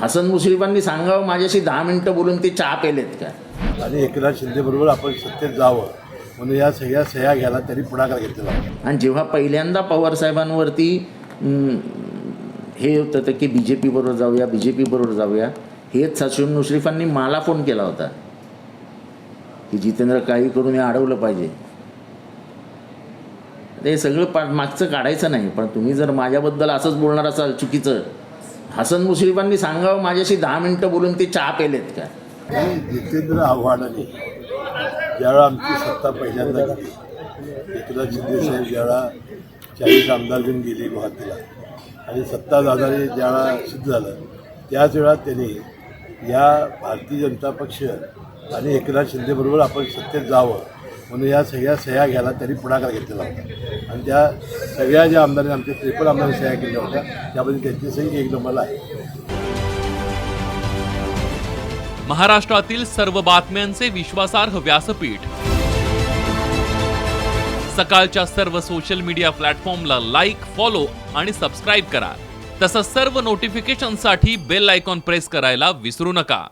हसन मुश्रीफांनी सांगावं माझ्याशी दहा मिनटं बोलून ते चहा पेलेत का? आणि एकनाथ शिंदेबरोबर आपण सत्तेत जावं. म्हणून या सगळ्या सह्या घ्यायला त्यांनी पुढाकार घेतलेला. होता आणि जेव्हा पहिल्यांदा पवारसाहेबांवरती हे होतं तर की बी जे पी बरोबर जाऊया बी जे पी बरोबर जाऊया हेच हसन मुश्रीफांनी मला फोन केला होता. की जितेंद्र काही करून हे अडवलं पाहिजे. ते सगळं पा मागचं काढायचं नाही पण तुम्ही जर माझ्याबद्दल असंच बोलणार असाल चुकीचं हसन मुश्रीफांनी सांगावं माझ्याशी दहा मिनटं बोलून ते चहा पेलेत का? आणि जितेंद्र आव्हाडांनी ज्यावेळा आमची सत्ता पहिल्यांदा घेतली एकनाथ शिंदे साहेब ज्यावेळा चाळीस आमदार घेऊन गेले गुवाहाटीला आणि सत्ता दादाने ज्यावेळा सिद्ध झालं त्याच वेळा त्यांनी या भारतीय जनता पक्ष आणि एकनाथ शिंदेबरोबर आपण सत्तेत जावं म्हणून या सगळ्या सह्या घ्यायला त्यांनी पुढाकार घेतलेला होता. आणि त्या सगळ्या ज्या आमदारांनी आमच्या त्रेपन्न आमदारांनी सह्या केल्या होत्या त्यामध्ये त्यांची सही एक नंबरला आहे. महाराष्ट्रातील सर्व बातम्यांचे विश्वासार्ह व्यासपीठ. सकाळच्या सर्व सोशल मीडिया प्लॅटफॉर्मला लाईक फॉलो आणि सबस्क्राईब करा. तसंच सर्व नोटिफिकेशनसाठी बेल आयकॉन प्रेस करायला विसरू नका.